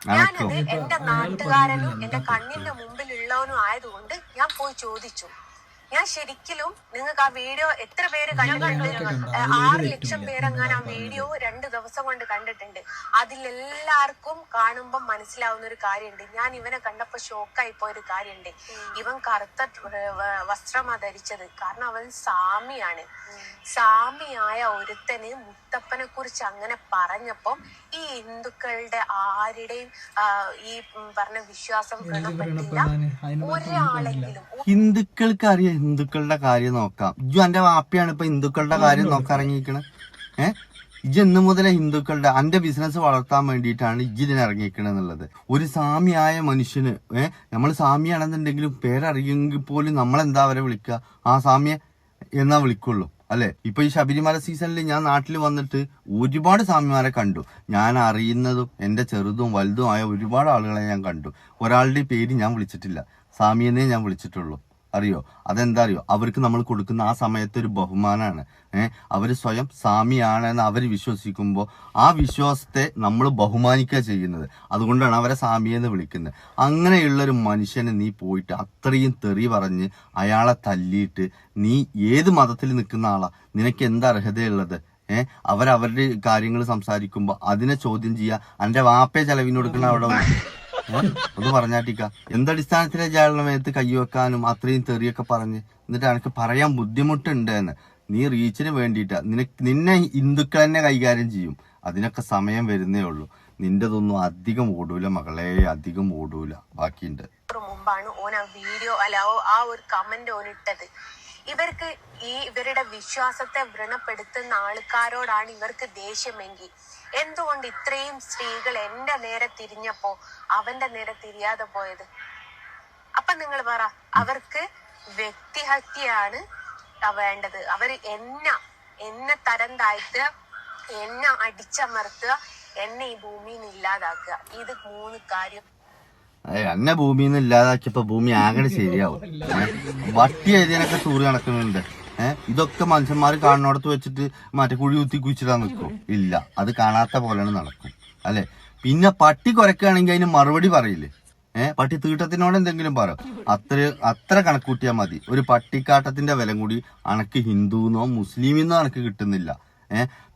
ഞാനത് എന്റെ നാട്ടുകാരനും എന്റെ കണ്ണിന്റെ മുമ്പിലുള്ളവനും ആയതുകൊണ്ട് ഞാൻ പോയി ചോദിച്ചു. ഞാൻ ശരിക്കും നിങ്ങൾക്ക് ആ വീഡിയോ എത്ര പേര് കണ്ടിട്ടുണ്ട്? ആറ് ലക്ഷം പേരങ്ങാൻ ആ വീഡിയോ രണ്ട് ദിവസം കൊണ്ട് കണ്ടിട്ടുണ്ട്. അതിലെല്ലാവർക്കും കാണുമ്പോൾ മനസ്സിലാവുന്ന ഒരു കാര്യമുണ്ട്. ഞാൻ ഇവനെ കണ്ടപ്പോ ഷോക്കായി പോയ ഒരു കാര്യമുണ്ട് ഇവൻ കറുത്ത വസ്ത്രമാ ധരിച്ചത്. കാരണം അവൻ സാമിയാണ്. സാമിയായ ഒരുത്തന് മുത്തപ്പനെ കുറിച്ച് അങ്ങനെ പറഞ്ഞപ്പം ഈ ഹിന്ദുക്കളുടെ ആരുടെയും ഈ പറഞ്ഞ വിശ്വാസം ഒരാളെങ്കിലും. ഹിന്ദുക്കൾക്ക് അറിയാം ഹിന്ദുക്കളുടെ കാര്യം നോക്കാം. ഇജു എന്റെ വാപ്പിയാണ് ഇപ്പൊ ഹിന്ദുക്കളുടെ കാര്യം നോക്കാൻ ഏ? ഇജ് എന്ന് മുതലേ ഹിന്ദുക്കളുടെ അന്റെ ബിസിനസ് വളർത്താൻ വേണ്ടിയിട്ടാണ് ഇജ് ഇതിന് ഇറങ്ങിയിരിക്കണെന്നുള്ളത് ഒരു സാമിയായ മനുഷ്യന് ഏഹ് നമ്മൾ സാമിയാണെന്നുണ്ടെങ്കിലും പേരറിയെങ്കിൽ പോലും നമ്മളെന്താ അവരെ വിളിക്കുക? ആ സാമിയെ എന്നാ വിളിക്കുള്ളൂ. അല്ലെ? ഇപ്പൊ ഈ ശബരിമല സീസണിൽ ഞാൻ നാട്ടിൽ വന്നിട്ട് ഒരുപാട് സ്വാമിമാരെ കണ്ടു. ഞാൻ അറിയുന്നതും എന്റെ ചെറുതും വലുതുമായ ഒരുപാട് ആളുകളെ ഞാൻ കണ്ടു. ഒരാളുടെ പേര് ഞാൻ വിളിച്ചിട്ടില്ല. സ്വാമിയെന്നേ ഞാൻ വിളിച്ചിട്ടുള്ളൂ. അറിയോ? അതെന്താ അറിയോ? അവർക്ക് നമ്മൾ കൊടുക്കുന്ന ആ സമയത്ത് ഒരു ബഹുമാനമാണ് ഏഹ് അവർ സ്വയം സ്വാമിയാണെന്ന് അവർ വിശ്വസിക്കുമ്പോൾ ആ വിശ്വാസത്തെ നമ്മൾ ബഹുമാനിക്കുക ചെയ്യുന്നത്. അതുകൊണ്ടാണ് അവരെ സ്വാമിയെന്ന് വിളിക്കുന്നത്. അങ്ങനെയുള്ള ഒരു മനുഷ്യനെ നീ പോയിട്ട് അത്രയും തെറി പറഞ്ഞ് അയാളെ തല്ലിയിട്ട് നീ ഏത് മതത്തിൽ നിൽക്കുന്ന ആളാ? നിനക്ക് എന്താ അർഹതയുള്ളത്? ഏഹ് അവരവരുടെ കാര്യങ്ങൾ സംസാരിക്കുമ്പോൾ അതിനെ ചോദ്യം ചെയ്യുക എന്റെ വാപ്പയെ ചെലവിന് കൊടുക്കുന്ന അവിടെ? ഒന്ന് പറഞ്ഞാട്ടിക്ക. എന്തടിസ്ഥാനത്തിലെ ജാലമയത്ത് കൈവെക്കാനും അത്രയും തെറിയൊക്കെ പറഞ്ഞ്? എന്നിട്ട് എനിക്ക് പറയാൻ ബുദ്ധിമുട്ടുണ്ട്. എന്ന് നീ റീച്ചിന് വേണ്ടിയിട്ടാ. നിനക്ക് നിന്നെ ഹിന്ദുക്കൾ തന്നെ കൈകാര്യം ചെയ്യും. അതിനൊക്കെ സമയം വരുന്നേ ഉള്ളൂ. നിന്റെതൊന്നും അധികം ഓടൂല മകളെ. അധികം ഓടൂല. ബാക്കിയുണ്ട്. മുമ്പാണ് ഓൻ ആ വീഡിയോ അല്ല ആ ഒരു കമന്റ് ഓൻ ഇട്ടത്. ഇവർക്ക് ഈ ഇവരുടെ വിശ്വാസത്തെ വ്രണപ്പെടുത്തുന്ന ആൾക്കാരോടാണ് ഇവർക്ക് ദേഷ്യമെങ്കിൽ എന്തുകൊണ്ട് ഇത്രയും സ്ത്രീകൾ എന്റെ നേരെ തിരിഞ്ഞപ്പോ അവന്റെ നേരെ തിരിയാതെ പോയത്? അപ്പൊ നിങ്ങൾ പറ അവർക്ക് വ്യക്തിഹത്യയാണ് വേണ്ടത്. അവർ എന്ന എന്നെ തരം താഴ്ത്തുക എന്നെ അടിച്ചമർത്തുക എന്നെ ഈ ഭൂമിയിൽ നിന്ന് ഇല്ലാതാക്കുക. ഇത് മൂന്ന് കാര്യം. എന്നെ ഭൂമിയിൽ നിന്ന് ഇല്ലാതാക്കിയപ്പോ ഭൂമി ആകെ ശരിയാവും. വട്ടി എഴുതിയൊക്കെ തൂറി നടക്കുന്നുണ്ട്. ഇതൊക്കെ മനുഷ്യന്മാർ കാണുന്നിടത്ത് വെച്ചിട്ട് മറ്റേ കുഴി കുത്തി കുഴിച്ചിടാൻ നിൽക്കും. ഇല്ല അത് കാണാത്ത പോലെയാണ് നടക്കും. അല്ലെ? പിന്നെ പട്ടി കുരക്കുകയാണെങ്കിൽ അതിന് മറുപടി പറയില്ലേ? ഏഹ് പട്ടി തീട്ടത്തിനോട് എന്തെങ്കിലും പറ. അത്ര അത്ര കണക്കൂട്ടിയാൽ മതി. ഒരു പട്ടിക്കാട്ടത്തിന്റെ വില കൂടി അണക്ക് ഹിന്ദുന്നോ മുസ്ലിമിന്നോ അണക്ക് കിട്ടുന്നില്ല.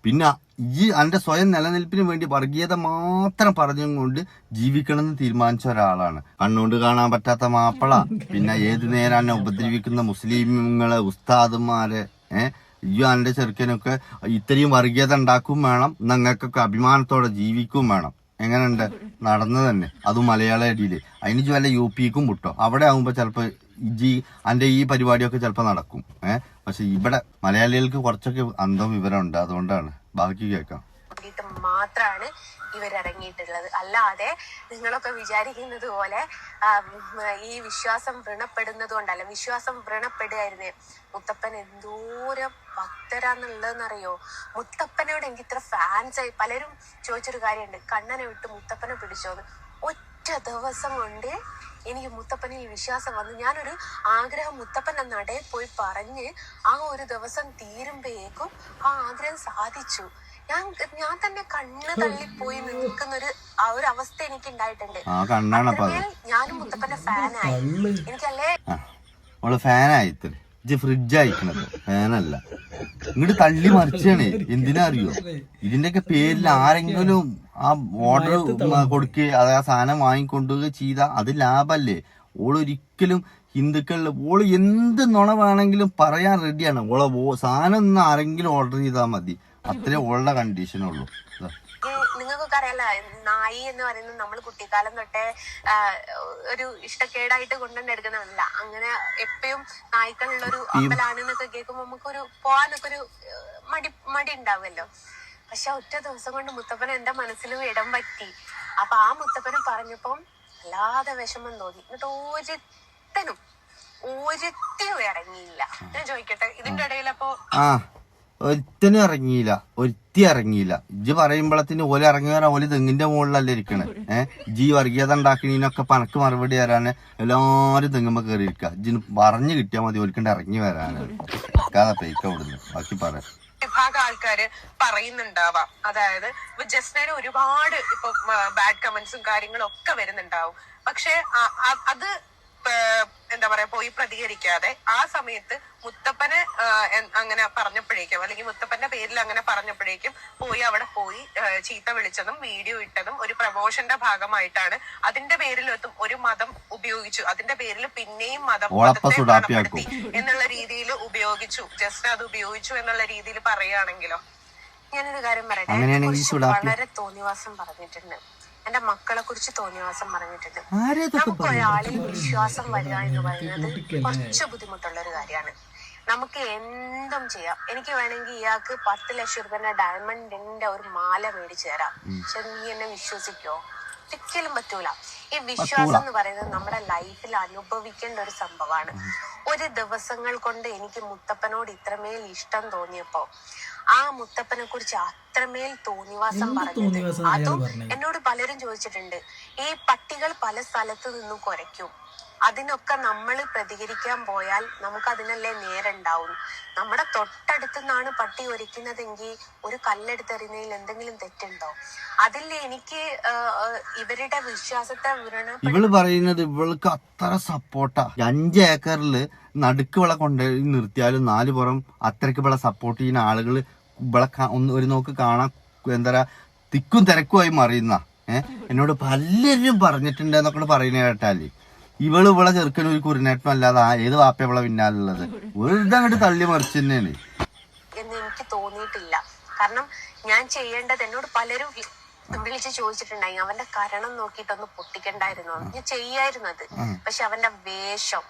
പിന്നെ ഈ അന്റെ സ്വയം നിലനിൽപ്പിന് വേണ്ടി വർഗീയത മാത്രം പറഞ്ഞും കൊണ്ട് ജീവിക്കണം എന്ന് തീരുമാനിച്ച ഒരാളാണ്. കണ്ണുകൊണ്ട് കാണാൻ പറ്റാത്ത മാപ്പിള. പിന്നെ ഏത് നേരം എന്നെ ഉപദ്രവിക്കുന്ന മുസ്ലിങ്ങളെ ഉസ്താദുമാരെ ഏഹ് ഈ അന്റെ ചെറുക്കനൊക്കെ ഇത്രയും വർഗീയത ഉണ്ടാക്കും വേണം. നിങ്ങൾക്കൊക്കെ അഭിമാനത്തോടെ ജീവിക്കും വേണം. എങ്ങനെയുണ്ട്? നടന്നു തന്നെ. അതും മലയാള അടിയിൽ അതിന് വല്ല യു പിക്കും വിട്ടോ? അവിടെ ആകുമ്പോൾ ചിലപ്പോൾ ജി അന്റെ ഈ പരിപാടിയൊക്കെ ചിലപ്പോൾ നടക്കും. ഏഹ് പക്ഷെ ഇവിടെ മലയാളികൾക്ക് കുറച്ചൊക്കെ അന്തം വിവരമുണ്ട്. അതുകൊണ്ടാണ്. ബാക്കി കേൾക്കാം. മാത്രാണ് മാത്രമാണ് ഇവരിറങ്ങിയിട്ടുള്ളത് അല്ലാതെ നിങ്ങളൊക്കെ വിചാരിക്കുന്നത് പോലെ ഈ വിശ്വാസം വ്രണപ്പെടുന്നത് കൊണ്ടല്ല. വിശ്വാസം വ്രണപ്പെടുകയായിരുന്നേ. മുത്തപ്പൻ എന്തോരം ഭക്തരാന്നുള്ളതെന്നറിയോ? മുത്തപ്പനോട് എനിക്ക് ഇത്ര ഫാൻസ് ആയി. പലരും ചോദിച്ചൊരു കാര്യമുണ്ട്. കണ്ണനെ വിട്ട് മുത്തപ്പനെ പിടിച്ചോന്ന്. ഒറ്റ ദിവസം കൊണ്ട് എനിക്ക് മുത്തപ്പനിൽ വിശ്വാസം വന്നു. ഞാനൊരു ആഗ്രഹം മുത്തപ്പന്റെ നടയിൽ പോയി പറഞ്ഞ് ആ ഒരു ദിവസം തീരുമ്പോഴേക്കും ആ ആഗ്രഹം സാധിച്ചു. ഞാൻ ഞാൻ തന്നെ കണ്ണ് തള്ളിപ്പോയി നിൽക്കുന്ന ഒരു ആ ഒരു അവസ്ഥ എനിക്ക് ഉണ്ടായിട്ടുണ്ട് ഞാനും മുത്തപ്പന്റെ ഫാനായി. എനിക്കല്ലേ? അവൾ ഇജ്ജ് ഫ്രിഡ്ജ് അയക്കണത് ഫാനല്ല. ഇങ്ങോട്ട് തള്ളി മറിച്ചാണ്. എന്തിനാ അറിയോ? ഇതിന്റെയൊക്കെ പേരിൽ ആരെങ്കിലും ആ ഓർഡർ കൊടുക്കുക അത് ആ സാധനം വാങ്ങിക്കൊണ്ടുപോവുക ചെയ്ത അത് ലാഭല്ലേ? ഓളൊരിക്കലും ഹിന്ദുക്കളിൽ ഓൾ എന്ത് നുണ വേണമെങ്കിലും പറയാൻ റെഡിയാണ് ഓളെ സാധനം ഒന്ന് ആരെങ്കിലും ഓർഡർ ചെയ്താൽ മതി. അത്രേ ഓളുടെ കണ്ടീഷനുള്ളൂ. നിങ്ങൾക്കൊക്കെ അറിയാലോ നായി എന്ന് പറയുന്നത് നമ്മൾ കുട്ടിക്കാലം തൊട്ടേ ഒരു ഇഷ്ടക്കേടായിട്ട് കൊണ്ടുവന്നെടുക്കുന്നതല്ല അങ്ങനെ എപ്പോഴും നായ്ക്കളുള്ള ഒരു അമ്പലാണെന്നൊക്കെ കേൾക്കുമ്പോ നമുക്കൊരു പോവാനൊക്കെ ഒരു മടി മടി ഉണ്ടാവുമല്ലോ. പക്ഷെ ഒറ്റ ദിവസം കൊണ്ട് മുത്തപ്പൻ എന്റെ മനസ്സിലും ഇടം പറ്റി. അപ്പൊ ആ മുത്തപ്പന് പറഞ്ഞപ്പം വല്ലാതെ വിഷമം തോന്നി. എന്നിട്ട് ഒരുത്തനും ഒരുത്തിയും ഇറങ്ങിയില്ല. ഞാൻ ചോദിക്കട്ടെ ഇതിന്റെ ഇടയിൽ അപ്പോ ഒരുത്തനും ഇറങ്ങിയില്ല. ഒരുത്തി ഇറങ്ങിയില്ല. ഇജ്ജ് പറയുമ്പോഴത്തിന് ഓല ഇറങ്ങി വരാൻ ഓൽ തെങ്ങിന്റെ മുകളിലല്ലേ ഇരിക്കണേ. ഏഹ് ജി വർഗീയത ഉണ്ടാക്കണീനൊക്കെ പണക്ക് മറുപടി തരാന് എല്ലാരും തെങ്ങുമ്പോ കയറി ഇരിക്കുക ഇജ്ജിന് പറഞ്ഞു കിട്ടിയാൽ മതി ഓൽക്കണ്ട് ഇറങ്ങി വരാനാണ് കഥ പേക്ക വിടുന്നു ബാക്കി പറയാം വിഭാഗം ആൾക്കാര് പറയുന്നുണ്ടാവാം. അതായത് ഇപ്പൊ ജസ്നയുടെ ഒരുപാട് ഇപ്പൊ ബാഡ് കമന്റ്സും കാര്യങ്ങളും ഒക്കെ വരുന്നുണ്ടാവും. പക്ഷെ അത് എന്താ പറയാ പോയി പ്രതികരിക്കാതെ ആ സമയത്ത് മുത്തപ്പനെ അങ്ങനെ പറഞ്ഞപ്പോഴേക്കും അല്ലെങ്കിൽ മുത്തപ്പന്റെ പേരിൽ അങ്ങനെ പറഞ്ഞപ്പോഴേക്കും പോയി അവിടെ പോയി ചീത്ത വിളിച്ചതും വീഡിയോ ഇട്ടതും ഒരു പ്രമോഷന്റെ ഭാഗമായിട്ടാണ് അതിന്റെ പേരിൽ ഒരു- ഒരു മതം ഉപയോഗിച്ചു. അതിന്റെ പേരിൽ പിന്നെയും മതം മതത്തെ എന്നുള്ള രീതിയിൽ ഉപയോഗിച്ചു. ജസ്റ്റ് അത് ഉപയോഗിച്ചു എന്നുള്ള രീതിയിൽ പറയുകയാണെങ്കിലോ. ഞാനൊരു കാര്യം പറയട്ടെ. വളരെ തോന്നിവാസം പറഞ്ഞിട്ടുണ്ട്. എന്റെ മക്കളെ കുറിച്ച് തോന്നിവാസം പറഞ്ഞിട്ടുണ്ട്. നമുക്ക് ഒരാളിൽ വിശ്വാസം വരിക എന്ന് പറയുന്നത് കുറച്ച് ബുദ്ധിമുട്ടുള്ള ഒരു കാര്യമാണ്. നമുക്ക് എന്തും ചെയ്യാം. എനിക്ക് വേണമെങ്കിൽ ഇയാൾക്ക് പത്ത് ലക്ഷം രൂപന്റെ ഡയമണ്ടിന്റെ ഒരു മാല മേടിച്ചു തരാം. പക്ഷെ നീ എന്നെ വിശ്വസിക്കോ? ഒരിക്കലും പറ്റൂല. ഈ വിശ്വാസം എന്ന് പറയുന്നത് നമ്മുടെ ലൈഫിൽ അനുഭവിക്കേണ്ട ഒരു സംഭവമാണ്. ഒരു ദിവസങ്ങൾ കൊണ്ട് എനിക്ക് മുത്തപ്പനോട് ഇത്രമേൽ ഇഷ്ടം തോന്നിയപ്പോ ആ മുത്തപ്പനെ കുറിച്ച് അത്രമേൽ തോന്നിവാസം പറഞ്ഞത്? അതും? എന്നോട് പലരും ചോദിച്ചിട്ടുണ്ട്. ഈ പട്ടികൾ പല സ്ഥലത്ത് നിന്നും കുരയ്ക്കും. അതിനൊക്കെ നമ്മൾ പ്രതികരിക്കാൻ പോയാൽ നമുക്ക് അതിനല്ലേ നേരുണ്ടാവും നമ്മുടെ തൊട്ടടുത്ത് നിന്നാണ് പട്ടി ഒരിക്കുന്നതെങ്കിൽ ഒരു കല്ലെടുത്തെറിയുന്നതിൽ എന്തെങ്കിലും തെറ്റുണ്ടോ? അതിൽ എനിക്ക് ഇവരുടെ വിശ്വാസത്തെ ഇവൾ പറയുന്നത് ഇവൾക്ക് അത്ര സപ്പോർട്ടാ. അഞ്ച് ഏക്കറിൽ നടുക്ക് വിള കൊണ്ട് നിർത്തിയാലും നാല് പുറം അത്രയ്ക്ക് വിള സപ്പോർട്ട് ചെയ്യുന്ന ആളുകൾ ഒന്ന് ഒരു നോക്ക് കാണാൻ എന്താ പറയാ തിക്കും തിരക്കുമായി മറിയുന്ന. ഏഹ് എന്നോട് പലരും പറഞ്ഞിട്ടുണ്ട് പറയുന്ന കേട്ടാൽ. ഇവൾ ഇവളെ ചെറുക്കനും ഒരു കുറിനേട്ടം അല്ലാതെ ഏത് വാപ്പ ഇവളെ പിന്നാലുള്ളത്? വെറുതെ അങ്ങോട്ട് തള്ളി മറിച്ച് തന്നെയാണ് എന്ന് എനിക്ക് തോന്നിയിട്ടില്ല. കാരണം ഞാൻ ചെയ്യേണ്ടത് എന്നോട് പലരും വിളിച്ച് ചോദിച്ചിട്ടുണ്ടായി. അവന്റെ കരണം നോക്കിയിട്ടൊന്ന് പൊട്ടിക്കണ്ടായിരുന്നു ഞാൻ ചെയ്യായിരുന്നു അത്. പക്ഷെ അവന്റെ വേഷം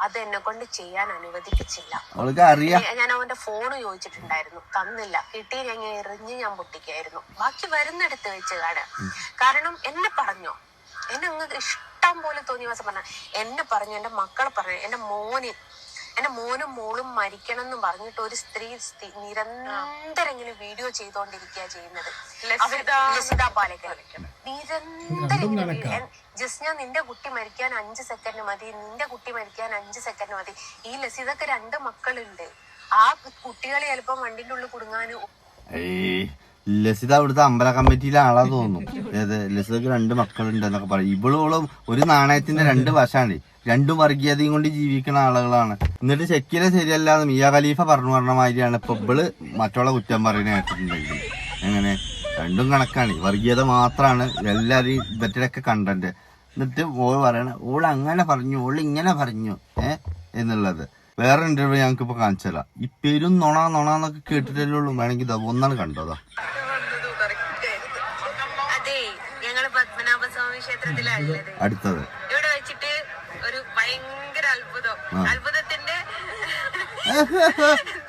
അത് എന്നെ കൊണ്ട് ചെയ്യാൻ അനുവദിപ്പിച്ചില്ല ഞാൻ- അവന്റെ ഫോണ് ചോദിച്ചിട്ടുണ്ടായിരുന്നു. തന്നില്ല. കിട്ടി ഞാൻ എറിഞ്ഞ് ഞാൻ പൊട്ടിക്കായിരുന്നു. ബാക്കി വരുന്നെടുത്ത് വെച്ച് കാണുക കാരണം എന്നെ പറഞ്ഞോ. എന്നെ അങ്ങ് ഇഷ്ടം പോലെ തോന്നിയ മാസം പറഞ്ഞ എന്നെ പറഞ്ഞു എന്റെ മക്കളെ പറഞ്ഞു എന്റെ മോന് എന്റെ മോനും മോളും മരിക്കണം എന്ന് പറഞ്ഞിട്ട് ഒരു സ്ത്രീ നിരന്തരം ഇങ്ങനെ വീഡിയോ ചെയ്തോണ്ടിരിക്കുക ചെയ്യുന്നത്. ലസിത പാലക്കൽ നിരന്തരം നിന്റെ കുട്ടി മരിക്കാൻ അഞ്ച് സെക്കൻഡ് മതി നിന്റെ കുട്ടി മരിക്കാൻ അഞ്ച് സെക്കൻഡ് മതി. ഈ ലസിതക്ക് രണ്ട് മക്കളുണ്ട്. ആ കുട്ടികളെ ചിലപ്പോ വണ്ടിന്റെ ഉള്ളിൽ കുടുങ്ങാനും ഏയ് ലസിത അവിടുത്തെ അമ്പല കമ്മിറ്റിയിലെ ആളാ തോന്നുന്നു. [LAUGHS] അതായത് ലസിതക്ക് രണ്ട് മക്കളുണ്ട് എന്നൊക്കെ പറയും. ഇവളോളം ഒരു നാണയത്തിന്റെ രണ്ട് വശാണ്. രണ്ടും വർഗീയതയും കൊണ്ട് ജീവിക്കുന്ന ആളുകളാണ്. എന്നിട്ട് ശക്കിലെ ശരിയല്ലാതെ മിയാ ഖലീഫ പറഞ്ഞു പറഞ്ഞ മാതിരിയാണ് ഇപ്പൊ ഇവൾ മറ്റുള്ള കുറ്റം പറയുന്ന കേട്ടിട്ടുണ്ടെങ്കിൽ. എങ്ങനെ? രണ്ടും കണക്കാണ്. വർഗീയത മാത്രാണ് എല്ലാരും ഇവറ്റിലൊക്കെ കണ്ടന്റ് എന്നിട്ട് ഓൾ പറയണ ഓൾ അങ്ങനെ പറഞ്ഞു ഓൾ ഇങ്ങനെ പറഞ്ഞു ഏ എന്നുള്ളത്. വേറെ ഇന്റർവ്യൂ ഞങ്ങൾക്ക് ഇപ്പൊ കാണിച്ചല്ല ഈ പെരും നൊണ നൊണ എന്നൊക്കെ കേട്ടിട്ടല്ലേ ഉള്ളൂ. വേണമെങ്കിൽ ഇതാ ഒന്നാണ് കണ്ടതാ. അടുത്തത്. ഇവിടെ വെച്ചിട്ട് ഒരു ഭയങ്കര അത്ഭുതം. അത്ഭുതത്തിന്റെ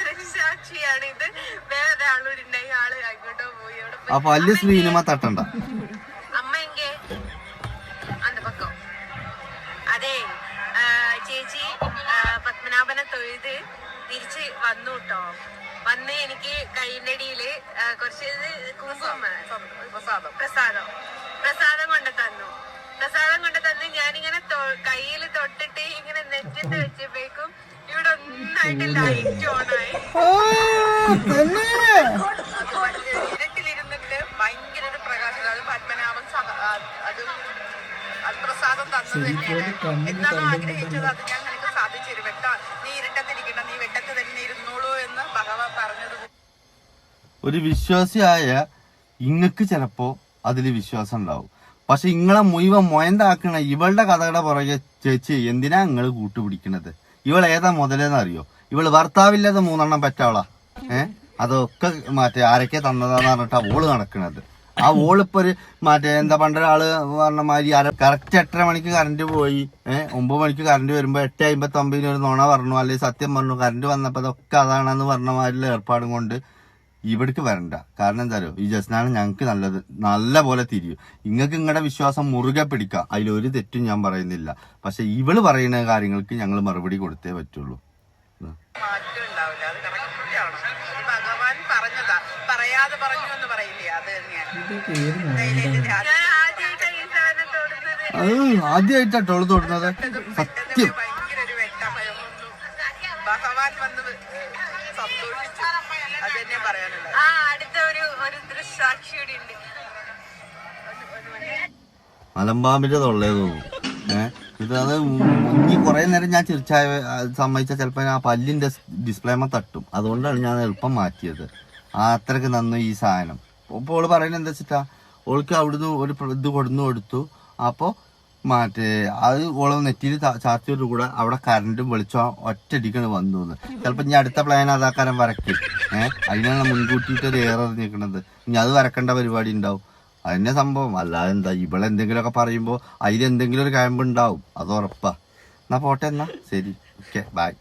ദൃക്സാക്ഷിയാണ് ഇത് വേറെ ആളൂരുണ്ടായി ആൾ അങ്ങോട്ടോ പോയി അവിടെ പോയി. അപ്പൊ അല്ലെ സിനിമ തട്ടണ്ട. വന്നു കേട്ടോ വന്ന് എനിക്ക് കഴിഞ്ഞടിയിൽ അടിയിൽ കുറച്ച് കുങ്കുമ പ്രസാദം. പ്രസാദം. പ്രസാദം കൊണ്ട് തന്നു. പ്രസാദം കൊണ്ട് തന്ന് ഞാനിങ്ങനെ കയ്യിൽ തൊട്ടിട്ട് ഇങ്ങനെ നെറ്റിട്ട് വെച്ചപ്പോഴേക്കും ഇവിടെ ഒന്നായിട്ട് ലൈറ്റ് ഓണായി. ഇരുട്ടിലിരുന്നിട്ട് ഭയങ്കര ഒരു പ്രകാശം. അത് പത്മനാഭൻ അത് അത് പ്രസാദം തന്നത് തന്നെയാണ്. എന്താണോ ആഗ്രഹിച്ചത്? അത് ഞാൻ നിനക്ക് സാധിച്ചു തരും വെട്ട നീ ഇരുട്ടത്തിരിക്കണ്ട നീ വെട്ടത്ത് തന്നെ ഇരുന്നോളൂ എന്ന് ഭഗവാൻ പറഞ്ഞത് ഒരു വിശ്വാസിയായ ഇങ്ങക്ക് ചിലപ്പോ അതിൽ വിശ്വാസം ഉണ്ടാവും പക്ഷെ ഇങ്ങളെ മുഴുവൻ മൊയന്താക്കണ ഇവളുടെ കഥകളെ പുറകെ ചേച്ചി എന്തിനാ നിങ്ങൾ കൂട്ടുപിടിക്കണത്? ഇവൾ ഏതാ മുതലേന്ന് അറിയോ? ഇവൾ ഭർത്താവില്ലാതെ മൂന്നെണ്ണം പറ്റാവളാ? ഏ? അതൊക്കെ മറ്റേ ആരൊക്കെ തന്നതാന്ന് പറഞ്ഞിട്ടാ ഓൾ നടക്കണത്? ആ ഓളിപ്പോ ഒരു മറ്റേ എന്താ പണ്ടൊരാൾ പറഞ്ഞ മാതിരി കറക്റ്റ് എട്ടര മണിക്ക് കറണ്ട് പോയി. ഏഹ് ഒമ്പത് മണിക്ക് കറണ്ട് വരുമ്പോ എട്ട് അമ്പത്തി ഒമ്പതിന് ഒരു നുണ പറഞ്ഞു. അല്ലെങ്കിൽ സത്യം പറഞ്ഞു. കറണ്ട് വന്നപ്പോ അതൊക്കെ അതാണെന്ന് പറഞ്ഞ മാതിരിയുള്ള ഏർപ്പാടും കൊണ്ട് ഇവിടേക്ക് വരണ്ട. കാരണം എന്താ ഈ ജസ്നാണ് ഞങ്ങൾക്ക് നല്ലത്. നല്ല പോലെ തിരിയും. നിങ്ങൾക്ക് നിങ്ങളുടെ വിശ്വാസം മുറുകെ പിടിക്കാം. അതിലൊരു തെറ്റും ഞാൻ പറയുന്നില്ല. പക്ഷെ ഇവൾ പറയുന്ന കാര്യങ്ങൾക്ക് ഞങ്ങൾ മറുപടി കൊടുത്തേ പറ്റുള്ളൂ കറക്റ്റ് ആണ് അത് ഭഗവാൻ പറഞ്ഞതാ പറയാതെ പറഞ്ഞു എന്ന് പറയില്ലേ അത് തന്നെയാണ് ഇതൊക്കെ ഏത് മൊമെന്റാണ് ഞാൻ ആദ്യമായിട്ട് ഈ സാധനം തൊടുന്നത് അത് ആദ്യമായിട്ടാ ടോൾ തൊടുന്നത്. സത്യം. മലമ്പാമ്പിന്റെ തൊള്ളേ തോന്നുന്നു. ഏഹ് ഇത് അത് ഇനി കുറെ നേരം ഞാൻ ചിരിച്ചായ സമ്മതിച്ച ചിലപ്പോ ആ പല്ലിന്റെ ഡിസ്പ്ലേമ തട്ടും. അതുകൊണ്ടാണ് ഞാൻ എളുപ്പം മാറ്റിയത്. ആ അത്രയ്ക്ക് നന്നു ഈ സാധനം. അപ്പോൾ ഓൾ പറയുന്നത് എന്താ വെച്ചിട്ടാ ഓൾക്ക് അവിടുന്ന് ഒരു ഇത് കൊടുന്നു കൊടുത്തു. അപ്പോൾ മറ്റേ അത് ഓൾ നെറ്റിയിൽ ചാർത്തിയോട് കൂടെ അവിടെ കറണ്ടും വെളിച്ചം ഒറ്റയടിക്കാണ് വന്നു എന്ന് ചിലപ്പോൾ ഇനി അടുത്ത പ്ലാൻ അതാക്കാരം വരക്കും. ഏഹ് അതിനാണ് മുൻകൂട്ടിയിട്ട് ഒരു ഏറെ നിൽക്കുന്നത് ഇനി അത് വരക്കേണ്ട പരിപാടി ഉണ്ടാവും. അതിന്റെ സംഭവം. അല്ലാതെ എന്താ ഇവിടെ എന്തെങ്കിലുമൊക്കെ പറയുമ്പോ അതിലെന്തെങ്കിലും ഒരു ക്യാമ്പ് ഉണ്ടാവും അത് ഉറപ്പാ. എന്നാ പോട്ടെ എന്നാ. ശരി. ഓക്കെ. ബൈ